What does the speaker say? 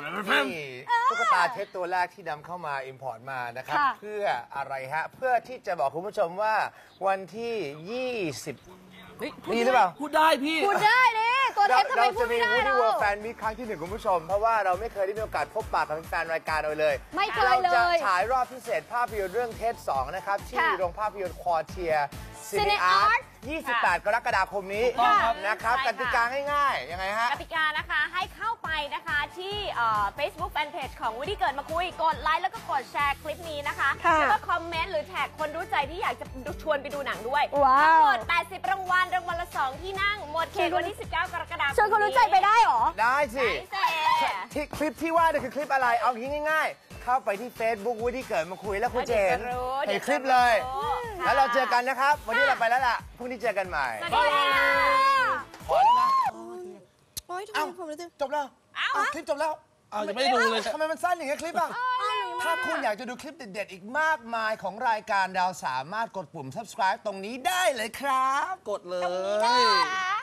นี่ตุ๊กตาเท็ดตัวแรกที่นำเข้ามา อิมพอร์ตมานะครับ ค่ะ เพื่ออะไรฮะ เพื่อที่จะบอกคุณผู้ชมว่าวันที่ 20 เฮ้ยมีหรือเปล่า พูดได้พี่ พูดได้ดิตัวเทเราปทำไมเราพูจะดมีไม่ได้วูดี้เราเวิร์แฟนมีครั้งที่หนึ่งคุณผู้ชม เพราะว่าเราไม่เคยได้มีโอกาสพบปะกับแฟนรายการเราเลยไม่เคยเราเลจะยฉายรอบพิเศษภาพยนตร์เรื่องเทส2นะครับ ที่ค่ะโรงภาพยนตร์ควอเทียซี Cine นีอาร์ Art 28 กรกฎาคมนี้ถูกต้องครับ นะครับใช่กค่ะ ติกาง่ายๆ ยังไงฮะ กติกานะคะให้เข้าไป นะคะที่เอ่อ Facebook Fanpage ของวุ o ี y เกิดมาคุย กดไลค์แล้วก็กดแชร์คลิปนี้นะคะค่ะแล้วก็คอมเมนต์หรือแท็กคนรู้ใจที่อยากจะชวนไปดูหนังด้วยว้าว ทั้งหมด 80 รางวัลรางวัลละ 2 ที่นั่ง หมดเขตวันที่ 19 กรกฎาคมชวนคนรู้ใจไปได้เหรอ ได้สิได้สิที่คลิปที่ว่าเนี่ยคือคลิปอะไร เอางี้ง่าย ๆ เข้าไปที่ Facebook วูดี้เกิดมาคุยแล้วคุณเจนดี๋ยวจะรู้เห็นดี๋วคลิปเลยจะรู้แล้วเราเจอกันนะครับ วันนี้เราไปแล้วล่ะ พรุ่งนี้เจอกันใหม่ สวัสดีค่ะ ขอได้ไหมโอ๊ยทำเอ้าไมผมรู้สึกจบแล้ว เอ้า คลิปจบแล้ว อ้าวยังไม่ได้ดูเลย ทำไมมันสั้นอย่างเงี้ยคลิปอะ ถ้าคุณอยากจะดูคลิปเด็ด ๆ อีกมากมายของรายการเราสามารถกดปุ่ม subscribe ตรงนี้ได้เลยครับ กดเลย ค่ะ